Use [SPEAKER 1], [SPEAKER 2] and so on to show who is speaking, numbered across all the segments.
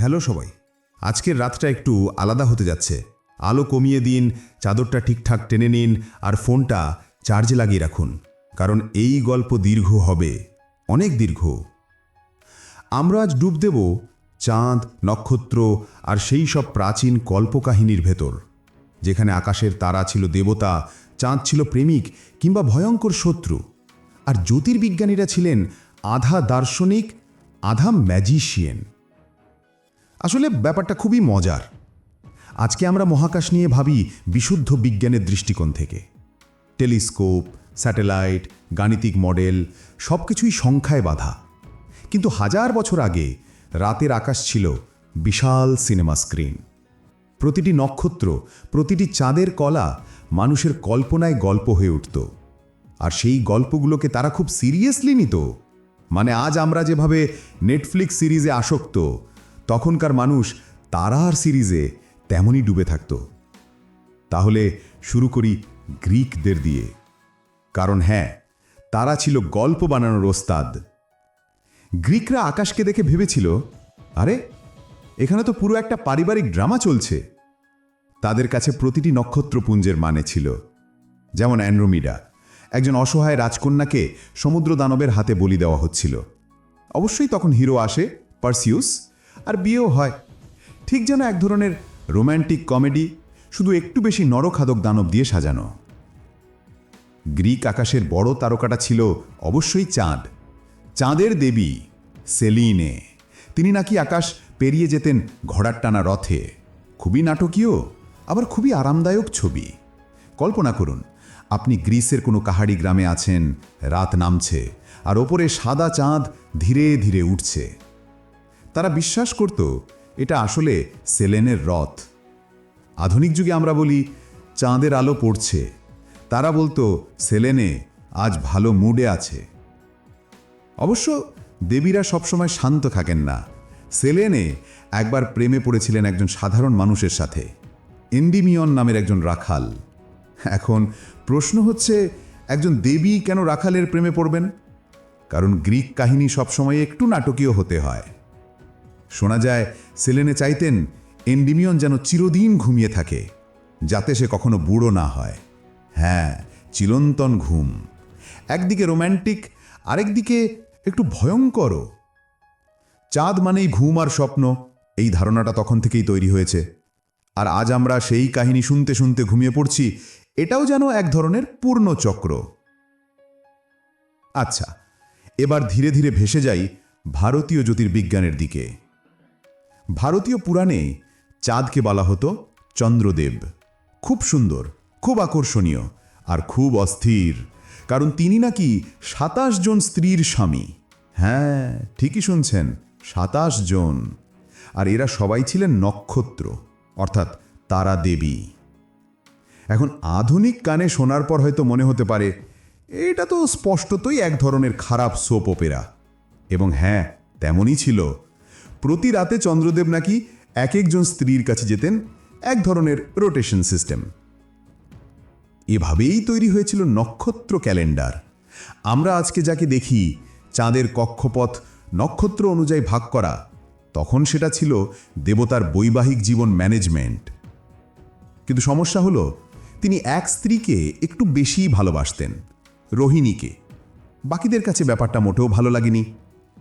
[SPEAKER 1] Hello সবাই। আজকের রাতটা একটু আলাদা হতে যাচ্ছে। আলো কমিয়ে দিন, চাদরটা ঠিকঠাক টেনে নিন, আর ফোনটা চার্জে লাগিয়ে রাখুন, কারণ এই গল্প দীর্ঘ হবে, অনেক দীর্ঘ। আমরা আজ ডুব দেব চাঁদ, নক্ষত্র, আর সেই সব প্রাচীন কল্পকাহিনীর ভেতর, যেখানে আকাশের তারা ছিল দেবতা, চাঁদ ছিল প্রেমিক কিংবা ভয়ঙ্কর শত্রু, আর জ্যোতির্বিজ্ঞানীরা ছিলেন আধা দার্শনিক, আধা ম্যাজিশিয়ান। আসলে ব্যাপারটা খুবই মজার। আজকে আমরা মহাকাশ নিয়ে ভাবি বিশুদ্ধ বিজ্ঞানের দৃষ্টিকোণ থেকে। টেলিস্কোপ, স্যাটেলাইট, গাণিতিক মডেল সব কিছুই সংখ্যায় বাধা। কিন্তু হাজার বছর আগে রাতের আকাশ ছিল বিশাল সিনেমা স্ক্রিন। প্রতিটি নক্ষত্র, প্রতিটি চাঁদের কলা মানুষের কল্পনায় গল্প হয়ে উঠত। আর সেই গল্পগুলোকে তারা খুব সিরিয়াসলি নিত। মানে আজ আমরা যেভাবে নেটফ্লিক্স সিরিজে আসক্ত তখনকার মানুষ তারার সিরিজে তেমনই ডুবে থাকত। তাহলে শুরু করি গ্রিকদের দিয়ে। কারণ হ্যাঁ তারা ছিল গল্প বানানোর ওস্তাদ। গ্রিকরা আকাশকে দেখে ভেবেছিল, আরে, এখানে তো পুরো একটা পারিবারিক ড্রামা চলছে। তাদের কাছে প্রতিটি নক্ষত্রপুঞ্জের মানে ছিল। যেমন অ্যান্ড্রোমিডা, একজন অসহায় রাজকন্যাকে সমুদ্র দানবের হাতে বলি দেওয়া হচ্ছিল। অবশ্যই তখন হিরো আসে, পার্সিউস। আর বিয়েও হয়। ঠিক যেন এক ধরনের রোম্যান্টিক কমেডি, শুধু একটু বেশি নরখাদক দানব দিয়ে সাজানো। গ্রিক আকাশের বড় তারকাটা ছিল অবশ্যই চাঁদ। চাঁদের দেবী সেলিনে। তিনি নাকি আকাশ পেরিয়ে যেতেন ঘোড়ার টানা রথে। খুবই নাটকীয়, আবার খুবই আরামদায়ক ছবি। কল্পনা করুন, আপনি গ্রিসের কোনো কাহাড়ি গ্রামে আছেন, রাত নামছে, আর ওপরে সাদা চাঁদ ধীরে ধীরে উঠছে। তারা বিশ্বাস করত, এটা আসলে সেলেনের রথ। আধুনিক যুগে আমরা বলি, চাঁদের আলো পড়ছে। তারা বলতো, সেলেনে আজ ভালো মুডে আছে। অবশ্য দেবীরা সবসময় শান্ত থাকেন না। সেলেনে একবার প্রেমে পড়েছিলেন একজন সাধারণ মানুষের সাথে, এন্ডিমিয়ন নামের একজন রাখাল। এখন প্রশ্ন হচ্ছে, একজন দেবী কেন রাখালের প্রেমে পড়বেন? কারণ গ্রিক কাহিনী সবসময় একটু নাটকীয় হতে হয়। শোনা যায়, সেলেনে চাইতেন, এন্ডিমিয়ন যেন চিরদিন ঘুমিয়ে থাকে, যাতে সে কখনো বুড়ো না হয়। হ্যাঁ চিরন্তন ঘুম। একদিকে রোম্যান্টিক, আরেকদিকে একটু ভয়ঙ্করও। চাঁদ মানেই ঘুম আর স্বপ্ন, এই ধারণাটা তখন থেকেই তৈরি হয়েছে। আর আজ আমরা সেই কাহিনী শুনতে শুনতে ঘুমিয়ে পড়ছি, এটাও যেন এক ধরনের পূর্ণ চক্র। আচ্ছা এবার ধীরে ধীরে ভেসে যাই ভারতীয় জ্যোতির্বিজ্ঞানের দিকে। ভারতীয় পুরাণে চাঁদকে বলা হতো চন্দ্রদেব। খুব সুন্দর, খুব আকর্ষণীয় আর খুব অস্থির, কারণ তিনি নাকি সাতাশ জন স্ত্রীর স্বামী। হ্যাঁ ঠিকই শুনছেন, সাতাশ জন। আর এরা সবাই ছিলেন নক্ষত্র, অর্থাৎ তারা দেবী। এখন আধুনিক কানে শোনার পর হয়তো মনে হতে পারে, এটা তো স্পষ্টতই এক ধরনের খারাপ সোপ ওপেরা। এবং হ্যাঁ তেমনই ছিল প্রতি রাতে চন্দ্রদেব নাকি এক একজন স্ত্রীর কাছে যেতেন এক ধরনের রোটেশন সিস্টেম এভাবেই তৈরি হয়েছিল নক্ষত্র ক্যালেন্ডার আমরা আজকে যাকে দেখি, চাঁদের কক্ষপথ নক্ষত্র অনুযায়ী ভাগ করা, তখন সেটা ছিল দেবতার বৈবাহিক জীবন ম্যানেজমেন্ট কিন্তু সমস্যা হলো, তিনি এক স্ত্রীকে একটু বেশিই ভালোবাসতেন, রোহিণীকে। বাকিদের কাছে ব্যাপারটা মোটেও ভালো লাগেনি,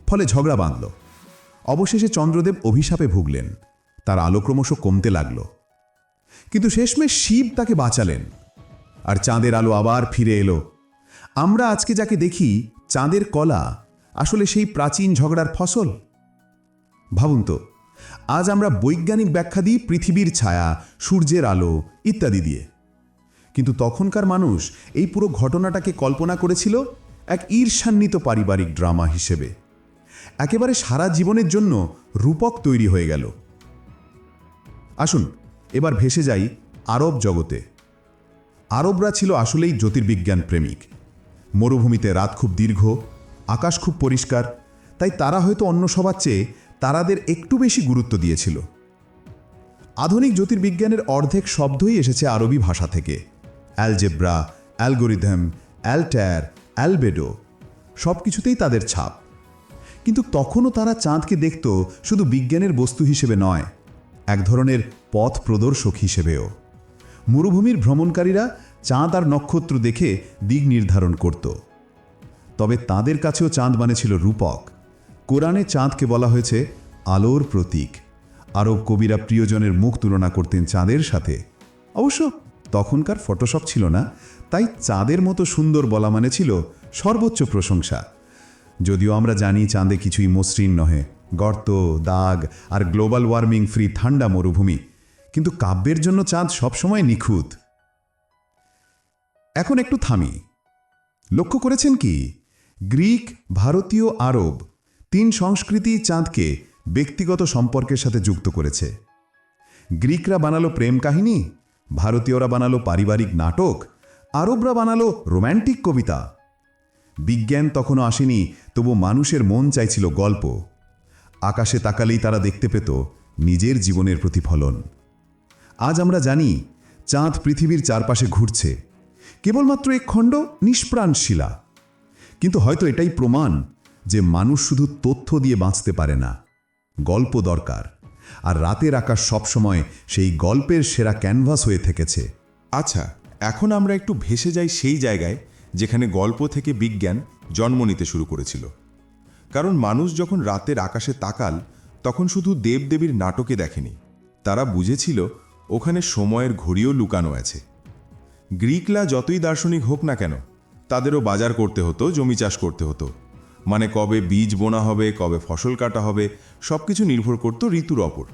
[SPEAKER 1] ফলে ঝগড়া বাঁধল। অবশেষে চন্দ্রদেব অভিশাপে ভুগলেন। তার আলো ক্রমশ কমতে লাগল। কিন্তু শেষমেশ শিব তাকে বাঁচালেন। আর চাঁদের আলো আবার ফিরে এলো। আমরা আজকে যাকে দেখি, চাঁদের কলা আসলে সেই প্রাচীন ঝগড়ার ফসল? ভাবুন তো, আজ আমরা বৈজ্ঞানিক ব্যাখ্যা দিই পৃথিবীর ছায়া, সূর্যের আলো ইত্যাদি দিয়ে। কিন্তু তখনকার মানুষ এই পুরো ঘটনাটাকে কল্পনা করেছিল এক ঈর্ষান্বিত পারিবারিক ড্রামা হিসেবে। একেবারে সারা জীবনের জন্য রূপক তৈরি হয়ে গেল। আসুন, এবার ভেসে যাই আরব জগতে। আরবরা ছিল আসলেই জ্যোতির্বিজ্ঞান প্রেমিক। মরুভূমিতে রাত খুব দীর্ঘ, আকাশ খুব পরিষ্কার, তাই তারা হয়তো অন্য সবার চেয়ে তারাদের একটু বেশি গুরুত্ব দিয়েছিল। আধুনিক জ্যোতির্বিজ্ঞানের অর্ধেক শব্দই এসেছে আরবি ভাষা থেকে। অ্যালজেব্রা, অ্যালগোরিদম, অ্যালট্যার, অ্যালবেডো সব কিছুতেই তাদের ছাপ। কিন্তু তখনও তারা চাঁদকে দেখত শুধু বিজ্ঞানের বস্তু হিসেবে নয়, এক ধরনের পথ প্রদর্শক হিসেবেও। মরুভূমির ভ্রমণকারীরা চাঁদ আর নক্ষত্র দেখে দিক নির্ধারণ করত। তবে তাদের কাছেও চাঁদ মানে ছিল রূপক। কোরআনে চাঁদকে বলা হয়েছে আলোর প্রতীক। আরব কবিরা প্রিয়জনের মুখ তুলনা করতেন চাঁদের সাথে। অবশ্য তখনকার ফটোশপ ছিল না, তাই চাঁদের মতো সুন্দর বলা মানে ছিল সর্বোচ্চ প্রশংসা। যদিও আমরা জানি চাঁদে কিছুই মসৃণ নহে। গর্ত, দাগ আর গ্লোবাল ওয়ার্মিং ফ্রি ঠান্ডা মরুভূমি। কিন্তু কাব্যের জন্য চাঁদ সবসময় নিখুঁত। এখন একটু থামি। লক্ষ্য করেছেন কি? গ্রিক, ভারতীয়, আরব তিন সংস্কৃতি চাঁদকে ব্যক্তিগত সম্পর্কের সাথে যুক্ত করেছে। গ্রিকরা বানালো প্রেম কাহিনী, ভারতীয়রা বানালো পারিবারিক নাটক, আরবরা বানালো রোম্যান্টিক কবিতা। বিজ্ঞান তখনও আসেনি, তবু মানুষের মন চাইছিল গল্প। আকাশে তাকালেই তারা দেখতে পেত নিজের জীবনের প্রতিফলন। আজ আমরা জানি, চাঁদ পৃথিবীর চারপাশে ঘুরছে। কেবলমাত্র এক খণ্ড নিষ্প্রাণ শিলা। কিন্তু হয়তো এটাই প্রমাণ যে মানুষ শুধু তথ্য দিয়ে বাঁচতে পারে না, গল্প দরকার। আর রাতের আকাশ সবসময় সেই গল্পের সেরা ক্যানভাস হয়ে থেকেছে।
[SPEAKER 2] আচ্ছা এখন আমরা একটু ভেসে যাই সেই জায়গায়। যেখানে গল্প থেকে বিজ্ঞান জন্ম নিতে শুরু করেছিল। কারণ মানুষ যখন রাতের আকাশে তাকাল, তখন শুধু দেবদেবীর নাটকে দেখেনি। তারা বুঝেছিল ওখানে সময়ের ঘড়িও লুকানো আছে। গ্রিকরা যতই দার্শনিক হোক না কেন, তাদেরও বাজার করতে হতো, জমি চাষ করতে হতো। মানে কবে বীজ বোনা হবে, কবে ফসল কাটা হবে সব কিছু নির্ভর করত ঋতুর ওপর।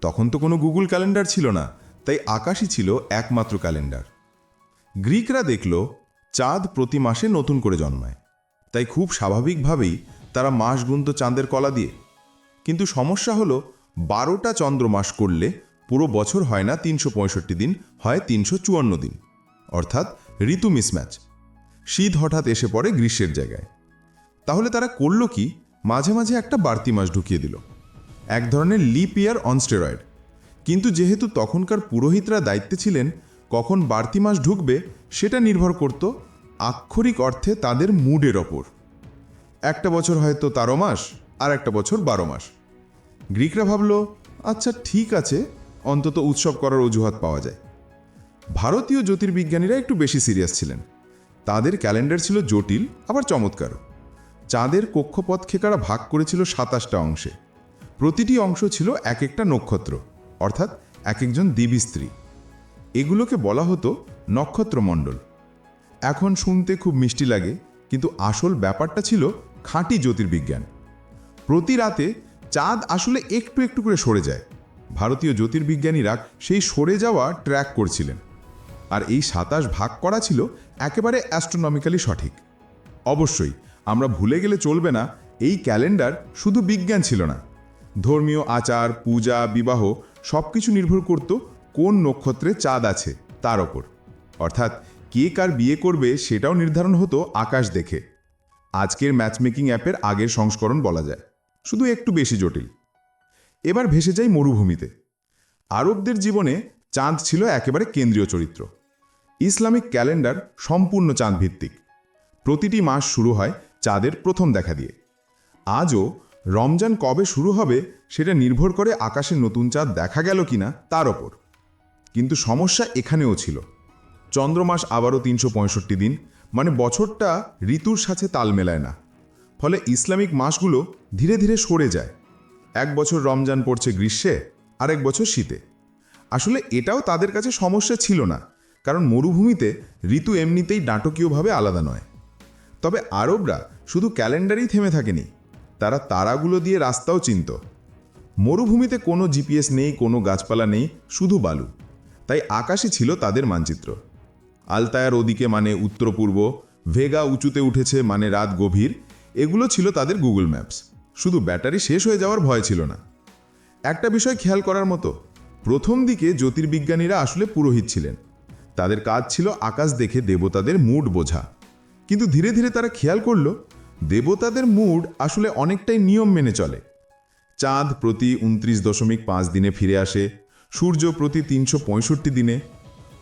[SPEAKER 2] তখন তো কোনো গুগল ক্যালেন্ডার ছিল না, তাই আকাশই ছিল একমাত্র ক্যালেন্ডার। গ্রিকরা দেখল চাঁদ প্রতি মাসে নতুন করে জন্মায়। তাই খুব স্বাভাবিকভাবেই তারা মাস গুনত চাঁদের কলা দিয়ে। কিন্তু সমস্যা হলো, বারোটা চন্দ্রমাস করলে পুরো বছর হয় না তিনশো পঁয়ষট্টি দিন, হয় তিনশো চুয়ান্ন দিন। অর্থাৎ ঋতু মিসম্যাচ শীত হঠাৎ এসে পড়ে গ্রীষ্মের জায়গায়। তাহলে তারা করল কি? মাঝে মাঝে একটা বাড়তি মাস ঢুকিয়ে দিল। এক ধরনের লিপ ইয়ার অনস্টেরয়েড কিন্তু যেহেতু তখনকার পুরোহিতরা দায়িত্বে ছিলেন কখন বাড়তি মাস ঢুকবে সেটা নির্ভর করত আক্ষরিক অর্থে তাদের মুডের ওপর। একটা বছর হয়তো তেরো মাস, আর একটা বছর বারো মাস। গ্রিকরা ভাবল আচ্ছা ঠিক আছে, অন্তত উৎসব করার অজুহাত পাওয়া যায়। ভারতীয় জ্যোতির্বিজ্ঞানীরা একটু বেশি সিরিয়াস ছিলেন। তাদের ক্যালেন্ডার ছিল জটিল, আবার চমৎকারও চাঁদের কক্ষপথ খেকারা ভাগ করেছিল সাতাশটা অংশে। প্রতিটি অংশ ছিল এক একটা নক্ষত্র, অর্থাৎ এক একজন দেবী স্ত্রী। এগুলোকে বলা হতো নক্ষত্রমণ্ডল। এখন শুনতে খুব মিষ্টি লাগে, কিন্তু আসল ব্যাপারটা ছিল খাঁটি জ্যোতির্বিজ্ঞান। প্রতি রাতে চাঁদ আসলে একটু একটু করে সরে যায়। ভারতীয় জ্যোতির্বিজ্ঞানীরা সেই সরে যাওয়া ট্র্যাক করছিলেন। আর এই সাতাশ ভাগ করা ছিল একেবারে অ্যাস্ট্রোনমিক্যালি সঠিক। অবশ্যই, আমরা ভুলে গেলে চলবে না, এই ক্যালেন্ডার শুধু বিজ্ঞান ছিল না। ধর্মীয় আচার, পূজা, বিবাহ সব কিছু নির্ভর করত কোন নক্ষত্রে চাঁদ আছে তার ওপর। অর্থাৎ কে কার বিয়ে করবে সেটাও নির্ধারণ হতো আকাশ দেখে। আজকের ম্যাচমেকিং অ্যাপের আগের সংস্করণ বলা যায়। শুধু একটু বেশি জটিল। এবার ভেসে যাই মরুভূমিতে। আরবদের জীবনে চাঁদ ছিল একেবারে কেন্দ্রীয় চরিত্র। ইসলামিক ক্যালেন্ডার সম্পূর্ণ চাঁদ ভিত্তিক প্রতিটি মাস শুরু হয় চাঁদের প্রথম দেখা দিয়ে। আজও রমজান কবে শুরু হবে সেটা নির্ভর করে আকাশে নতুন চাঁদ দেখা গেল কিনা তার ওপর। কিন্তু সমস্যা এখানেও ছিল। চন্দ্রমাস আবারও তিনশো পঁয়ষট্টি দিন মানে বছরটা ঋতুর সাথে তাল মেলায় না। ফলে ইসলামিক মাসগুলো ধীরে ধীরে সরে যায়। এক বছর রমজান পড়ছে গ্রীষ্মে, আরেক বছর শীতে। আসলে এটাও তাদের কাছে সমস্যা ছিল না, কারণ মরুভূমিতে ঋতু এমনিতেই নাটকীয়ভাবে আলাদা নয়। তবে আরবরা শুধু ক্যালেন্ডারেই থেমে থাকেনি, তারা তারাগুলো দিয়ে রাস্তাও চিনত। মরুভূমিতে কোনো জিপিএস নেই, কোনো গাছপালা নেই, শুধু বালু। তাই আকাশে ছিল তাদের মানচিত্র। আলতায়ার ওদিকে মানে উত্তর পূর্ব ভেগা উঁচুতে উঠেছে মানে রাত গভীর, এগুলো ছিল তাদের গুগল ম্যাপস। শুধু ব্যাটারি শেষ হয়ে যাওয়ার ভয় ছিল না। একটা বিষয় খেয়াল করার মতো, প্রথম দিকে জ্যোতির্বিজ্ঞানীরা আসলে পুরোহিত ছিলেন। তাদের কাজ ছিল আকাশ দেখে দেবতাদের মুড বোঝা। কিন্তু ধীরে ধীরে তারা খেয়াল করল, দেবতাদের মুড আসলে অনেকটাই নিয়ম মেনে চলে। চাঁদ প্রতি উনত্রিশ দশমিক পাঁচ দিনে ফিরে আসে সূর্য প্রতি তিনশো পঁয়ষট্টি দিনে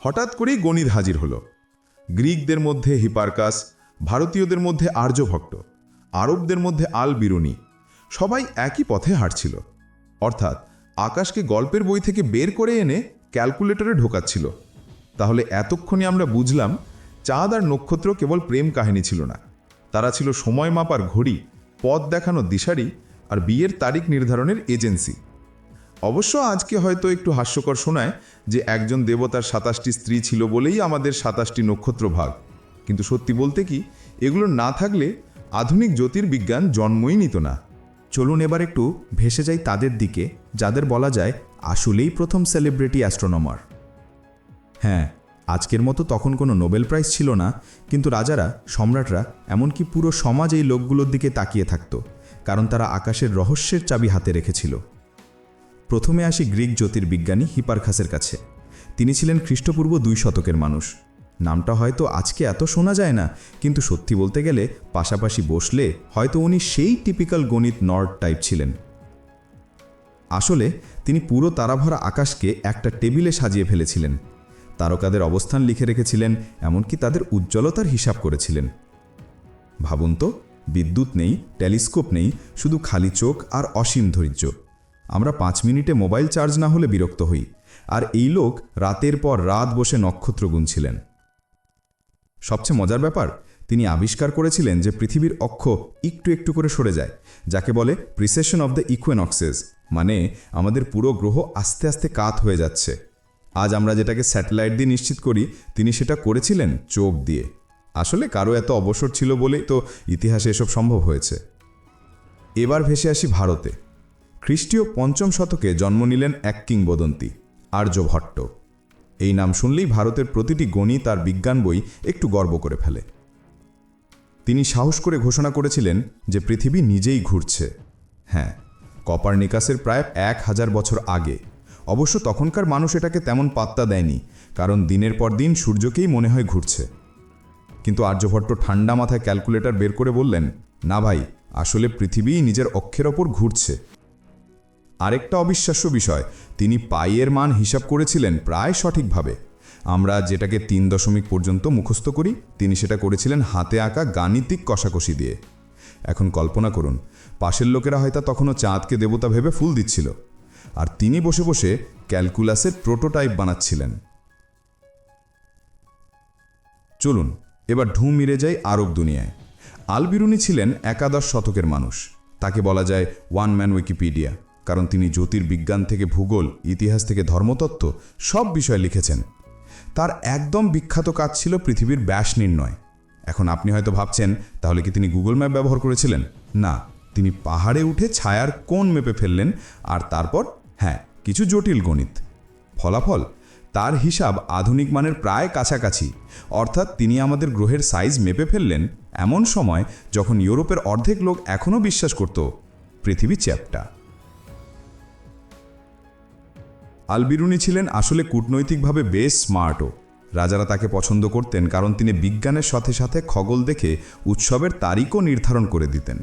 [SPEAKER 2] হঠাৎ করেই গণিত হাজির হলো। গ্রিকদের মধ্যে হিপারকাস, ভারতীয়দের মধ্যে আর্যভক্ত, আরবদের মধ্যে আল বিরুনি সবাই একই পথে হাঁটছিল। অর্থাৎ আকাশকে গল্পের বই থেকে বের করে এনে ক্যালকুলেটরে ঢোকাচ্ছিল। তাহলে এতক্ষণে আমরা বুঝলাম, চাঁদ আর নক্ষত্র কেবল প্রেম কাহিনী ছিল না। তারা ছিল সময় মাপার ঘড়ি, পথ দেখানো দিশারি আর বিয়ের তারিখ নির্ধারণের এজেন্সি। অবশ্য আজকে হয়তো একটু হাস্যকর শোনায় যে একজন দেবতার সাতাশটি স্ত্রী ছিল বলেই আমাদের সাতাশটি নক্ষত্র ভাগ কিন্তু সত্যি বলতে কি, এগুলো না থাকলে আধুনিক জ্যোতির্বিজ্ঞান জন্মই নিত না।
[SPEAKER 1] চলুন এবার একটু ভেসে যাই তাদের দিকে, যাদের বলা যায় আসলেই প্রথম সেলিব্রিটি অ্যাস্ট্রোনমার। হ্যাঁ আজকের মতো তখন কোনো নোবেল প্রাইজ ছিল না, কিন্তু রাজারা, সম্রাটরা, এমনকি পুরো সমাজ এই লোকগুলোর দিকে তাকিয়ে থাকত, কারণ তারা আকাশের রহস্যের চাবি হাতে রেখেছিল। প্রথমে আসি গ্রিক জ্যোতির্বিজ্ঞানী হিপারখাসের কাছে। তিনি ছিলেন খ্রিস্টপূর্ব দুই শতকের মানুষ। নামটা হয়তো আজকে এত শোনা যায় না, কিন্তু সত্যি বলতে গেলে পাশাপাশি বসলে হয়তো উনি সেই টিপিক্যাল গণিত নর্ড টাইপ ছিলেন। আসলে তিনি পুরো তারাভরা আকাশকে একটা টেবিলে সাজিয়ে ফেলেছিলেন। তারকাদের অবস্থান লিখে রেখেছিলেন, এমনকি তাদের উজ্জ্বলতার হিসাব করেছিলেন। ভাবুন তো, বিদ্যুৎ নেই, টেলিস্কোপ নেই, শুধু খালি চোখ আর অসীম ধৈর্য। আমরা পাঁচ মিনিটে মোবাইল চার্জ না হলে বিরক্ত হই। আর এই লোক রাতের পর রাত বসে নক্ষত্র গুনছিলেন। সবচেয়ে মজার ব্যাপার, তিনি আবিষ্কার করেছিলেন যে পৃথিবীর অক্ষ একটু একটু করে সরে যায়, যাকে বলে প্রিসেশন অব দ্য ইকুয়েনক্সেস মানে আমাদের পুরো গ্রহ আস্তে আস্তে কাত হয়ে যাচ্ছে। আজ আমরা যেটাকে স্যাটেলাইট দিয়ে নিশ্চিত করি, তিনি সেটা করেছিলেন চোখ দিয়ে। আসলে কারও এত অবসর ছিল বলেই তো ইতিহাসে এসব সম্ভব হয়েছে। এবার ভেসে আসি ভারতে। খ্রিস্টীয় পঞ্চম শতকে জন্ম নিলেন এক কিংবদন্তি আর্যভট্ট এই নাম শুনলেই ভারতের প্রতিটি গণিত আর বিজ্ঞান বই একটু গর্ব করে ফেলে। তিনি সাহস করে ঘোষণা করেছিলেন যে পৃথিবী নিজেই ঘুরছে। হ্যাঁ কপার কপারনিকাসের প্রায় এক হাজার বছর আগে। অবশ্য তখনকার মানুষ এটাকে তেমন পাত্তা দেয়নি, কারণ দিনের পর দিন সূর্যকেই মনে হয় ঘুরছে। কিন্তু আর্যভট্ট ঠান্ডা মাথায় ক্যালকুলেটর বের করে বললেন, না ভাই, আসলে পৃথিবীই নিজের অক্ষের ওপর ঘুরছে। আরেকটা অবিশ্বাস্য বিষয়, তিনি পাইয়ের মান হিসাব করেছিলেন প্রায় সঠিকভাবে। আমরা যেটাকে তিন দশমিক পর্যন্ত মুখস্থ করি, তিনি সেটা করেছিলেন হাতে আঁকা গাণিতিক কষাকষি দিয়ে। এখন কল্পনা করুন, পাশের লোকেরা হয়তো তখনও চাঁদকে দেবতা ভেবে ফুল দিচ্ছিল। আর তিনি বসে বসে ক্যালকুলাসের প্রোটোটাইপ বানাচ্ছিলেন। চলুন, এবার ঢু মিরে যাই আরব দুনিয়ায়। আলবিরুনি ছিলেন একাদশ শতকের মানুষ। তাকে বলা যায় ওয়ান ম্যান উইকিপিডিয়া। কারণ তিনি জ্যোতির্বিজ্ঞান থেকে ভূগোল, ইতিহাস থেকে ধর্মতত্ত্ব সব বিষয় লিখেছেন। তার একদম বিখ্যাত কাজ ছিল পৃথিবীর ব্যাস নির্ণয়। এখন আপনি হয়তো ভাবছেন, তাহলে কি তিনি গুগল ম্যাপ ব্যবহার করেছিলেন? না, তিনি পাহাড়ে উঠে ছায়ার কোণ মেপে ফেললেন আর তারপর হ্যাঁ কিছু জটিল গণিত। ফলাফল, তার হিসাব আধুনিক মানের প্রায় কাছাকাছি। অর্থাৎ তিনি আমাদের গ্রহের সাইজ মেপে ফেললেন এমন সময় যখন ইউরোপের অর্ধেক লোক এখনও বিশ্বাস করত, পৃথিবী চ্যাপ্টা। আলবিরুনি ছিলেন আসলে কূটনৈতিকভাবে বেশ স্মার্টও রাজারা তাকে পছন্দ করতেন কারণ তিনি বিজ্ঞানের সাথে সাথে খগল দেখে উৎসবের তারিখও নির্ধারণ করে দিতেন।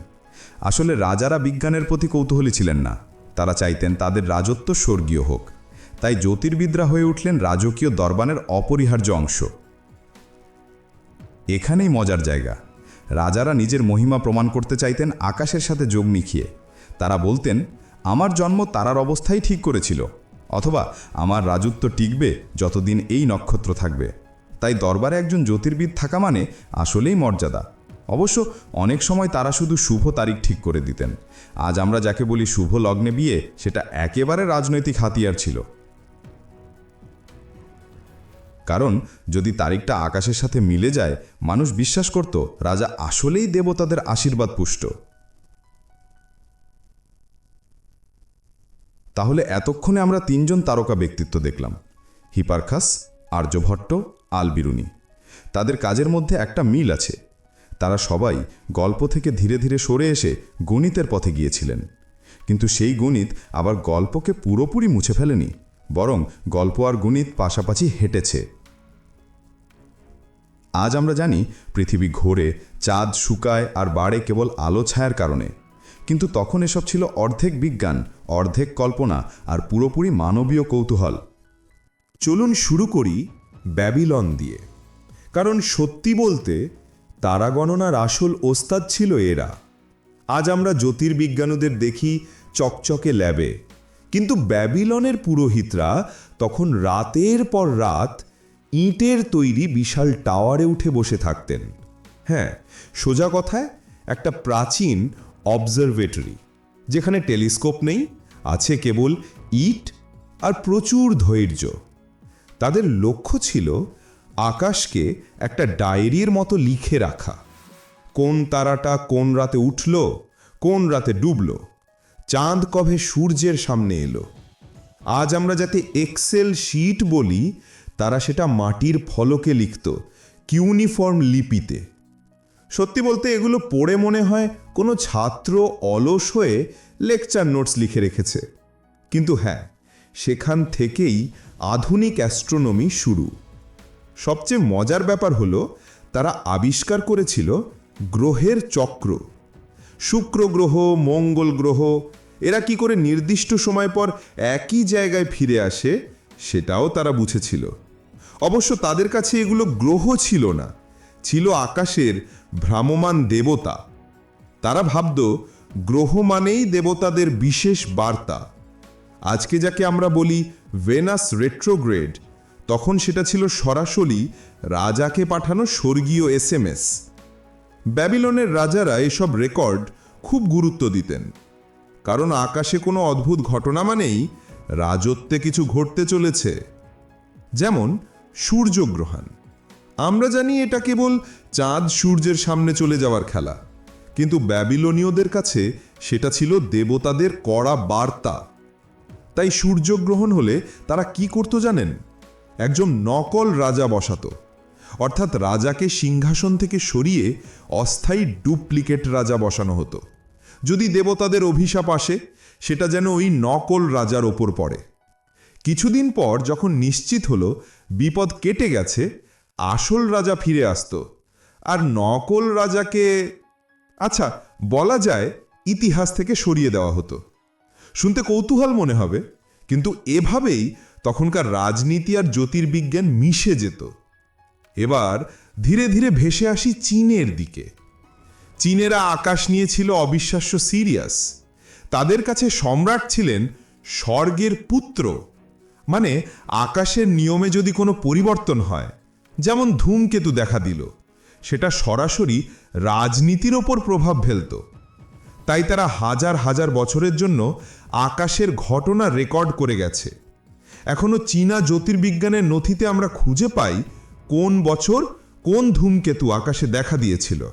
[SPEAKER 1] আসলে রাজারা বিজ্ঞানের প্রতি কৌতূহলী ছিলেন না। তারা চাইতেন তাদের রাজত্ব স্বর্গীয় হোক। তাই জ্যোতির্বিদরা হয়ে উঠলেন রাজকীয় দরবানের অপরিহার্য অংশ। এখানেই মজার জায়গা। রাজারা নিজের মহিমা প্রমাণ করতে চাইতেন আকাশের সাথে যোগ মিখিয়ে। তারা বলতেন, আমার জন্ম তারার অবস্থাই ঠিক করেছিল। অথবা আমার রাজত্ব টিকবে যতদিন এই নক্ষত্র থাকবে। তাই দরবারে একজন জ্যোতির্বিদ থাকা মানে আসলেই মর্যাদা। অবশ্য অনেক সময় তারা শুধু শুভ তারিখ ঠিক করে দিতেন। আজ আমরা যাকে বলি শুভ লগ্নে বিয়ে, সেটা একেবারে রাজনৈতিক হাতিয়ার ছিল। কারণ যদি তারিখটা আকাশের সাথে মিলে যায়, মানুষ বিশ্বাস করত, রাজা আসলেই দেবতাদের আশীর্বাদ পুষ্ট। তাহলে এতক্ষণে আমরা তিনজন তারকা ব্যক্তিত্ব দেখলাম। হিপারখাস আর্যভট্ট আলবিরুনি। তাদের কাজের মধ্যে একটা মিল আছে। তারা সবাই গল্প থেকে ধীরে ধীরে সরে এসে গণিতের পথে গিয়েছিলেন। কিন্তু সেই গণিত আবার গল্পকে পুরোপুরি মুছে ফেলেনি, বরং গল্প আর গণিত পাশাপাশি হেঁটেছে। আজ আমরা জানি পৃথিবী ঘোরে, চাঁদ শুকায় আর বাড়ে কেবল আলো ছায়ার কারণে। কিন্তু তখন এসব ছিল অর্ধেক বিজ্ঞান, অর্ধেক কল্পনা আর পুরোপুরি মানবীয় কৌতূহল।
[SPEAKER 3] চলুন শুরু করি ব্যাবিলন দিয়ে। কারণ সত্যি বলতে তারা গণনার আসল ওস্তাদ ছিল এরা। আজ আমরা জ্যোতির্বিজ্ঞানীদের দেখি চকচকে ল্যাবে। কিন্তু ব্যাবিলনের পুরোহিতরা তখন রাতের পর রাত ইটের তৈরি বিশাল টাওয়ারে উঠে বসে থাকতেন। হ্যাঁ সোজা কথায় একটা প্রাচীন অবজারভেটরি যেখানে টেলিস্কোপ নেই, আছে কেবল ইট আর প্রচুর ধৈর্য। তাদের লক্ষ্য ছিল আকাশকে একটা ডায়েরির মতো লিখে রাখা। কোন তারাটা কোন রাতে উঠল, কোন রাতে ডুবল, চাঁদ কবে সূর্যের সামনে এলো। আজ আমরা যাতে এক্সেল শিট বলি, তারা সেটা মাটির ফলকে লিখত কিউনিফর্ম লিপিতে। সত্যি বলতে এগুলো পড়ে মনে হয় কোনো ছাত্র অলস হয়ে লেকচার নোটস লিখে রেখেছে। কিন্তু হ্যাঁ সেখান থেকেই আধুনিক অ্যাস্ট্রোনমি শুরু। সবচেয়ে মজার ব্যাপার হলো, তারা আবিষ্কার করেছিল গ্রহের চক্র। শুক্র গ্রহ, মঙ্গল গ্রহ, এরা কি করে নির্দিষ্ট সময় পর একই জায়গায় ফিরে আসে সেটাও তারা বুঝেছিল। অবশ্য তাদের কাছে এগুলো গ্রহ ছিল না, ছিল আকাশের ভ্রাম্যমান দেবতা। তারা ভাবত, গ্রহ মানেই দেবতাদের বিশেষ বার্তা। আজকে যাকে আমরা বলি ভেনাস রেট্রোগ্রেড তখন সেটা ছিল সরাসরি রাজাকে পাঠানো স্বর্গীয় এস এম এস ব্যাবিলনের রাজারা এসব রেকর্ড খুব গুরুত্ব দিতেন। কারণ আকাশে কোনো অদ্ভুত ঘটনা মানেই রাজত্বে কিছু ঘটতে চলেছে। যেমন সূর্যগ্রহণ। আমরা জানি এটা কেবল চাঁদ সূর্যের সামনে চলে যাওয়ার খেলা। কিন্তু ব্যাবিলনীয়দের কাছে সেটা ছিল দেবতাদের কড়া বার্তা। তাই সূর্যগ্রহণ হলে তারা কি করতো জানেন? একজন নকল রাজা বসাতো। অর্থাৎ রাজাকে সিংহাসন থেকে সরিয়ে অস্থায়ী ডুপ্লিকেট রাজা বসানো হতো। যদি দেবতাদের অভিশাপ আসে, সেটা যেন ওই নকল রাজার ওপর পড়ে। কিছুদিন পর যখন নিশ্চিত হলো বিপদ কেটে গেছে আসল রাজা ফিরে আসতো। আর নকল রাজাকে আচ্ছা বলা যায় ইতিহাস থেকে সরিয়ে দেওয়া হতো। শুনতে কৌতূহল মনে হবে, কিন্তু এভাবেই তখনকার রাজনীতি আর জ্যোতির্বিজ্ঞান মিশে যেত। এবার ধীরে ধীরে ভেসে আসি চীনের দিকে। চীনেরা আকাশ নিয়েছিল অবিশ্বাস্য সিরিয়াস। তাদের কাছে সম্রাট ছিলেন স্বর্গের পুত্র। মানে আকাশের নিয়মে যদি কোনো পরিবর্তন হয় যেমন ধূমকেতু দেখা দিল, সেটা সরাসরি রাজনীতির ওপর প্রভাব ফেলত। তাই তারা হাজার হাজার বছরের জন্য আকাশের ঘটনা রেকর্ড করে গেছে। এখনও চীনা জ্যোতির্বিজ্ঞানের নথিতে আমরা খুঁজে পাই কোন বছর কোন ধূমকেতু আকাশে দেখা দিয়েছিল।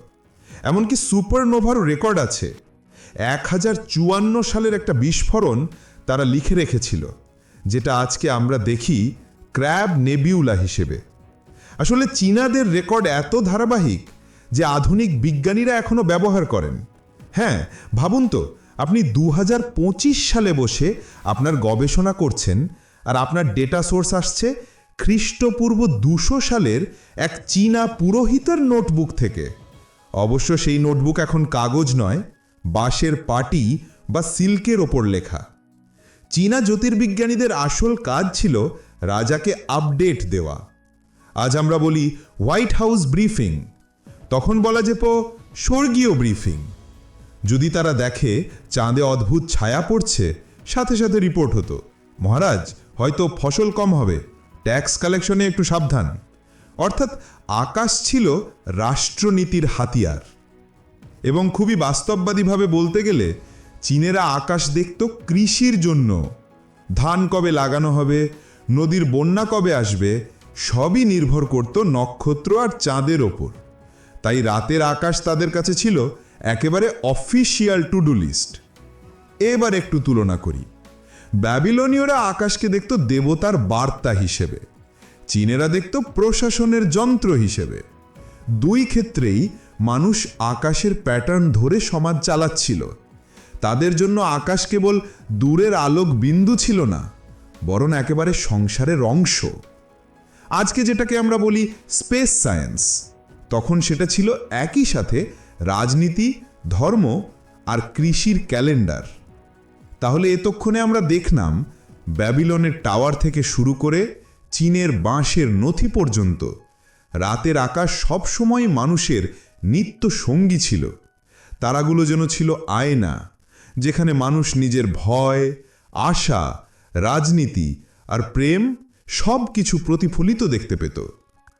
[SPEAKER 3] এমনকি সুপারনোভারও রেকর্ড আছে। এক হাজার চুয়ান্ন সালের একটা বিস্ফোরণ তারা লিখে রেখেছিল, যেটা আজকে আমরা দেখি ক্র্যাব নেবিউলা হিসেবে। আসলে চীনাদের রেকর্ড এত ধারাবাহিক যে আধুনিক বিজ্ঞানীরা এখনও ব্যবহার করেন। হ্যাঁ ভাবুন তো, আপনি দু হাজার পঁচিশ সালে বসে আপনার গবেষণা করছেন আর আপনার ডেটা সোর্স আসছে খ্রিস্টপূর্ব দুশো সালের এক চীনা পুরোহিতের নোটবুক থেকে। অবশ্য সেই নোটবুক এখন কাগজ নয়, বাঁশের পাটি বা সিল্কের ওপর লেখা। চীনা জ্যোতির্বিজ্ঞানীদের আসল কাজ ছিল রাজাকে আপডেট দেওয়া। আজ আমরা বলি হোয়াইট হাউস ব্রিফিং। তখন বলা যেত স্বর্গীয় ব্রিফিং। যদি তারা দেখে চাঁদে অদ্ভুত ছায়া পড়ছে, সাথে সাথে রিপোর্ট হতো। মহারাজ, হয়তো ফসল কম হবে, ট্যাক্স কালেকশনে একটু সাবধান। অর্থাৎ আকাশ ছিল রাষ্ট্রনীতির হাতিয়ার। এবং খুবই বাস্তববাদীভাবে বলতে গেলে, চীনেরা আকাশ দেখত কৃষির জন্য। ধান কবে লাগানো হবে, নদীর বন্যা কবে আসবে সবই নির্ভর করত নক্ষত্র আর চাঁদের ওপর। তাই রাতের আকাশ তাদের কাছে ছিল একেবারে অফিসিয়াল টু ডু লিস্ট। এবার একটু তুলনা করি। ব্যাবিলনীয়রা আকাশকে দেখত দেবতার বার্তা হিসেবে। চীনেরা দেখত প্রশাসনের যন্ত্র হিসেবে। দুই ক্ষেত্রেই মানুষ আকাশের প্যাটার্ন ধরে সমাজ চালাচ্ছিল। তাদের জন্য আকাশ কেবল দূরের আলোক বিন্দু ছিল না, বরং একেবারে সংসারের অংশ। আজকে যেটাকে আমরা বলি স্পেস সায়েন্স। তখন সেটা ছিল একই সাথে রাজনীতি, ধর্ম আর কৃষির ক্যালেন্ডার। তাহলে এতক্ষণে আমরা দেখলাম ব্যাবিলনের টাওয়ার থেকে শুরু করে চীনের বাঁশের নথি পর্যন্ত রাতের আকাশ সবসময় মানুষের নিত্য সঙ্গী ছিল। তারাগুলো যেন ছিল আয়না, যেখানে মানুষ নিজের ভয়, আশা, রাজনীতি আর প্রেম সব কিছু প্রতিফলিত দেখতে পেত।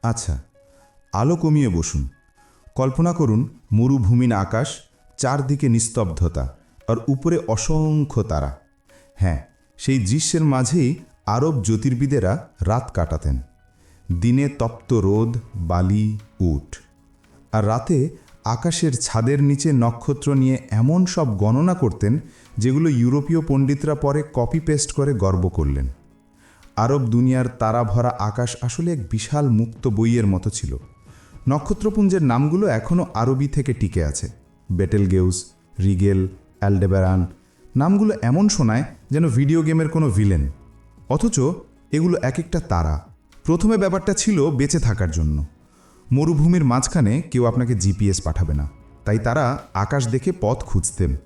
[SPEAKER 1] আচ্ছা আলো কমিয়ে বসুন। কল্পনা করুন, মরুভূমির আকাশ চারদিকে নিস্তব্ধতা আর উপরে অসংখ্য তারা। হ্যাঁ সেই দৃশ্যের মাঝেই আরব জ্যোতির্বিদেরা রাত কাটাতেন। দিনে তপ্ত রোদ, বালি, উট। আর রাতে আকাশের ছাদের নিচে নক্ষত্র নিয়ে এমন সব গণনা করতেন যেগুলো ইউরোপীয় পণ্ডিতরা পরে কপি পেস্ট করে গর্ব করলেন। আরব দুনিয়ার তারা ভরা আকাশ আসলে এক বিশাল মুক্ত বইয়ের মতো ছিল। নক্ষত্রপুঞ্জের নামগুলো এখনও আরবি থেকে টিকে আছে। বেটেল গেউস, রিগেল, অ্যালডেবেরান, নামগুলো এমন শোনায় যেন ভিডিও গেমের কোনো ভিলেন। অথচ এগুলো এক একটা তারা। প্রথমে ব্যাপারটা ছিল বেঁচে থাকার জন্য। মরুভূমির মাঝখানে কেউ আপনাকে জিপিএস পাঠাবে না। তাই তারা আকাশ দেখে পথ খুঁজতেন।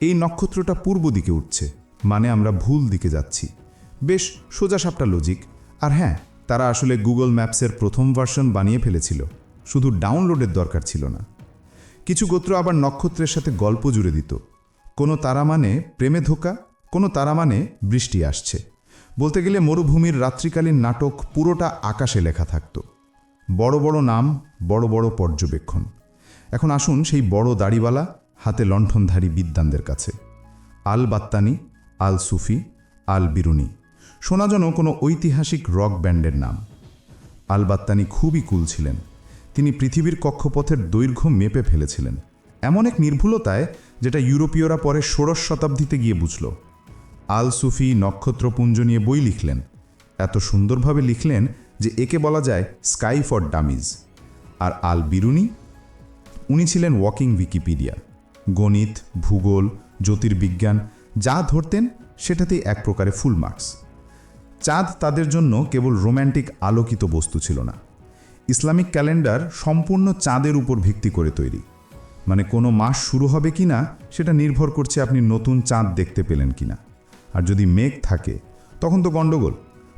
[SPEAKER 1] এই নক্ষত্রটা পূর্ব দিকে উঠছে মানে আমরা ভুল দিকে যাচ্ছি। বেশ সোজাসাপটা লজিক আর হ্যাঁ তারা আসলে গুগল ম্যাপসের প্রথম ভার্সন বানিয়ে ফেলেছিল। শুধু ডাউনলোডের দরকার ছিল না। কিছু গোত্র আবার নক্ষত্রের সাথে গল্প জুড়ে দিত। কোনো তারা মানে প্রেমে ধোকা, কোনো তারা মানে বৃষ্টি আসছে। বলতে গেলে মরুভূমির রাত্রিকালীন নাটক পুরোটা আকাশে লেখা থাকতো। বড় বড় নাম, বড় বড় পর্যবেক্ষণ। এখন আসুন সেই বড় দাড়িওয়ালা, হাতে লণ্ঠনধারী বিদ্যানদের কাছে। আল বাত্তানি আল সুফি আল বিরুনি শোনা যেন কোনো ঐতিহাসিক রক ব্যান্ডের নাম। আল বাত্তানি খুবই কুল ছিলেন। তিনি পৃথিবীর কক্ষপথের দৈর্ঘ্য মেপে ফেলেছিলেন। এমন এক নির্ভুলতায় যেটা ইউরোপীয়রা পরে ষোড়শ শতাব্দীতে গিয়ে বুঝল। আল সুফি নক্ষত্রপুঞ্জ নিয়ে বই লিখলেন। এত সুন্দরভাবে লিখলেন যে একে বলা যায় স্কাই ফর ডামিজ। আর আল বিরুনি উনি ছিলেন ওয়াকিং উইকিপিডিয়া। গণিত, ভূগোল, জ্যোতির্বিজ্ঞান, যা ধরতেন সেটাতেই এক প্রকারে ফুল মার্কস। চাঁদ তাদের জন্য কেবল রোম্যান্টিক আলোকিত বস্তু ছিল না। ইসলামিক ক্যালেন্ডার সম্পূর্ণ চাঁদের উপর ভিত্তি করে তৈরি। মানে কোনো মাস শুরু হবে কি না, সেটা নির্ভর করছে আপনি নতুন চাঁদ দেখতে পেলেন কিনা আর যদি মেঘ থাকে, তখন তো গণ্ডগোল।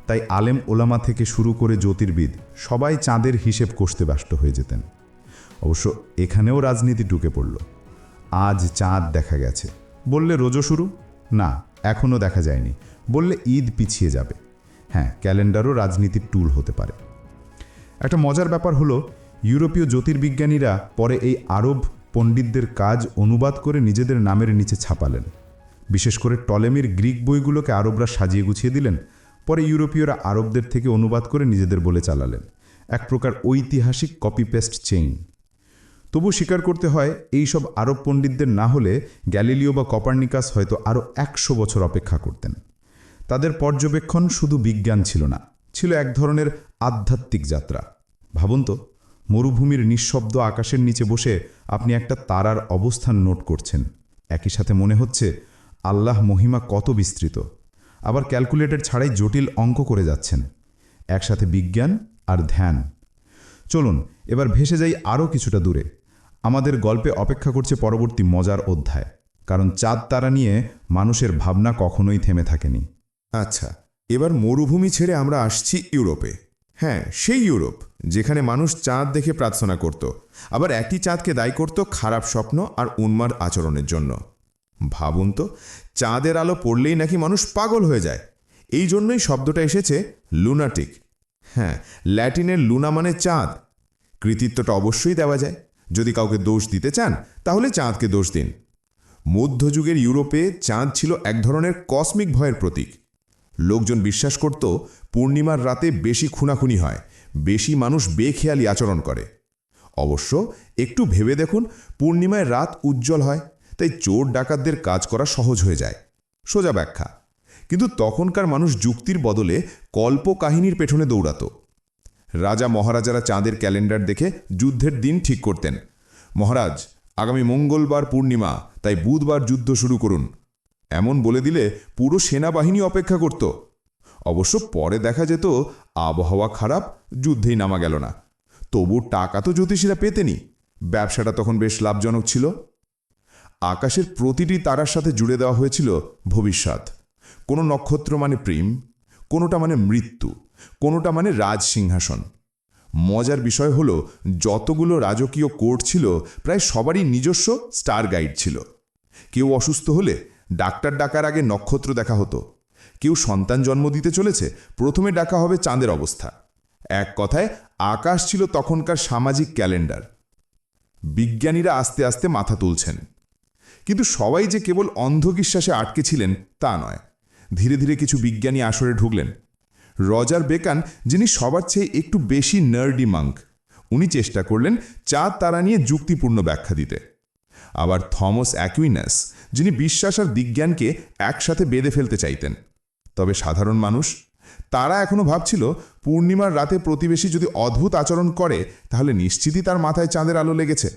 [SPEAKER 1] তাই আলেম ওলামা থেকে শুরু করে জ্যোতির্বিদ সবাই চাঁদের হিসেব কষতে ব্যস্ত হয়ে যেতেন। অবশ্য এখানেও রাজনীতি ঢুকে পড়ল। আজ চাঁদ দেখা গেছে। বললে রোজো শুরু? না, এখনও দেখা যায়নি। বললে ঈদ পিছিয়ে যাবে। হ্যাঁ ক্যালেন্ডারও রাজনীতির টুল হতে পারে। একটা মজার ব্যাপার হলো, ইউরোপীয় জ্যোতির্বিজ্ঞানীরা পরে এই আরব পণ্ডিতদের কাজ অনুবাদ করে নিজেদের নামের নিচে ছাপালেন। বিশেষ করে টলেমির গ্রিক বইগুলোকে আরবরা সাজিয়ে গুছিয়ে দিলেন, পরে ইউরোপীয়রা আরবদের থেকে অনুবাদ করে নিজেদের বলে চালালেন। এক প্রকার ঐতিহাসিক কপি পেস্ট চেইন তবু স্বীকার করতে হয়, এই সব আরব পণ্ডিতদের না হলে গ্যালিলিও বা কপার্নিকাস হয়তো আরও একশো বছর অপেক্ষা করতেন। তাদের পর্যবেক্ষণ শুধু বিজ্ঞান ছিল না, ছিল এক ধরনের আধ্যাত্মিক যাত্রা। ভাবুন তো, মরুভূমির নিঃশব্দ আকাশের নিচে বসে আপনি একটা তারার অবস্থান নোট করছেন। একই সাথে মনে হচ্ছে, আল্লাহ মহিমা কত বিস্তৃত। আবার ক্যালকুলেটর ছাড়াই জটিল অঙ্ক করে যাচ্ছেন। একসাথে বিজ্ঞান আর ধ্যান। চলুন, এবার ভেসে যাই আরও কিছুটা দূরে। আমাদের গল্পে অপেক্ষা করছে পরবর্তী মজার অধ্যায়, কারণ চাঁদ তারা নিয়ে মানুষের ভাবনা কখনোই থেমে থাকেনি।
[SPEAKER 2] আচ্ছা এবার মরুভূমি ছেড়ে আমরা আসছি ইউরোপে। হ্যাঁ সেই ইউরোপ, যেখানে মানুষ চাঁদ দেখে প্রার্থনা করত, আবার একই চাঁদকে দায়ী করত খারাপ স্বপ্ন আর উন্মাদ আচরণের জন্য। ভাবুন তো, চাঁদের আলো পড়লেই নাকি মানুষ পাগল হয়ে যায়। এই জন্যই শব্দটা এসেছে লুনাটিক। হ্যাঁ ল্যাটিনের লুনা মানে চাঁদ। কৃতিত্বটা অবশ্যই দেওয়া যায়। যদি কাউকে দোষ দিতে চান, তাহলে চাঁদকে দোষ দিন। মধ্যযুগের ইউরোপে চাঁদ ছিল এক ধরনের কসমিক ভয়ের প্রতীক। লোকজন বিশ্বাস করত, পূর্ণিমার রাতে বেশি খুনাখুনি হয়, বেশি মানুষ বেখেয়ালি আচরণ করে। অবশ্য একটু ভেবে দেখুন, পূর্ণিমায় রাত উজ্জ্বল হয়, তাই চোর ডাকাতদের কাজ করা সহজ হয়ে যায়। সোজা ব্যাখ্যা। কিন্তু তখনকার মানুষ যুক্তির বদলে কল্প কাহিনীর পেছনে দৌড়াত। রাজা মহারাজারা চাঁদের ক্যালেন্ডার দেখে যুদ্ধের দিন ঠিক করতেন। মহারাজ, আগামী মঙ্গলবার পূর্ণিমা, তাই বুধবার যুদ্ধ শুরু করুন। এমন বলে দিলে পুরো সেনাবাহিনী অপেক্ষা করত। অবশ্য পরে দেখা যেত আবহাওয়া খারাপ, যুদ্ধেই নামা গেল না। তবু টাকা তো জ্যোতিষীরা পেতেনি ব্যবসাটা তখন বেশ লাভজনক ছিল। আকাশের প্রতিটি তারার সাথে জুড়ে দেওয়া হয়েছিল ভবিষ্যৎ। কোনো নক্ষত্র মানে প্রেম, কোনোটা মানে মৃত্যু, কোনোটা মানে রাজ সিংহাসন। মজার বিষয় হলো, যতগুলো রাজকীয় কোর্ট ছিল, প্রায় সবারই নিজস্ব স্টার গাইড ছিল। কেউ অসুস্থ হলে ডাক্তার ডাকার আগে নক্ষত্র দেখা হতো। কেউ সন্তান জন্ম দিতে চলেছে, প্রথমে ডাকা হবে চাঁদের অবস্থা। এক কথায়, আকাশ ছিল তখনকার সামাজিক ক্যালেন্ডার। বিজ্ঞানীরা আস্তে আস্তে মাথা তুলছেন। কিন্তু সবাই যে কেবল অন্ধবিশ্বাসে আটকে ছিলেন, তা নয়। ধীরে ধীরে কিছু বিজ্ঞানী আসরে ঢুকলেন। রজার বেকান, যিনি সবার চেয়ে একটু বেশি নার্ডি মাঙ্ক উনি চেষ্টা করলেন চাঁদ তারা নিয়ে যুক্তিপূর্ণ ব্যাখ্যা দিতে। আবার থমাস অ্যাকুইনাস যিনি বিশ্বাস আর বিজ্ঞানকে একসাথে বেঁধে ফেলতে চাইতেন। তবে সাধারণ মানুষ, তারা এখনও ভাবছিল, পূর্ণিমার রাতে প্রতিবেশী যদি অদ্ভুত আচরণ করে, তাহলে নিশ্চিতই তার মাথায় চাঁদের আলো লেগেছে।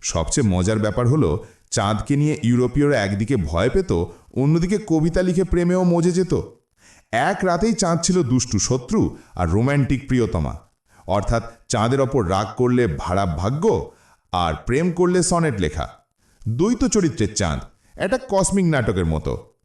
[SPEAKER 2] সবচেয়ে মজার ব্যাপার হলো, চাঁদকে নিয়ে ইউরোপীয়রা একদিকে ভয় পেত, অন্যদিকে কবিতা লিখে প্রেমেও মজে যেত। এক রাতেই চাঁদ ছিল দুষ্টু শত্রু আর রোম্যান্টিক প্রিয়তমা। অর্থাৎ চাঁদের ওপর রাগ করলে ভাড়া ভাগ্য আর প্রেম করলে সনেট লেখা। দ্বৈত চরিত্রের চাঁদ। এটা কসমিক নাটকের মতো।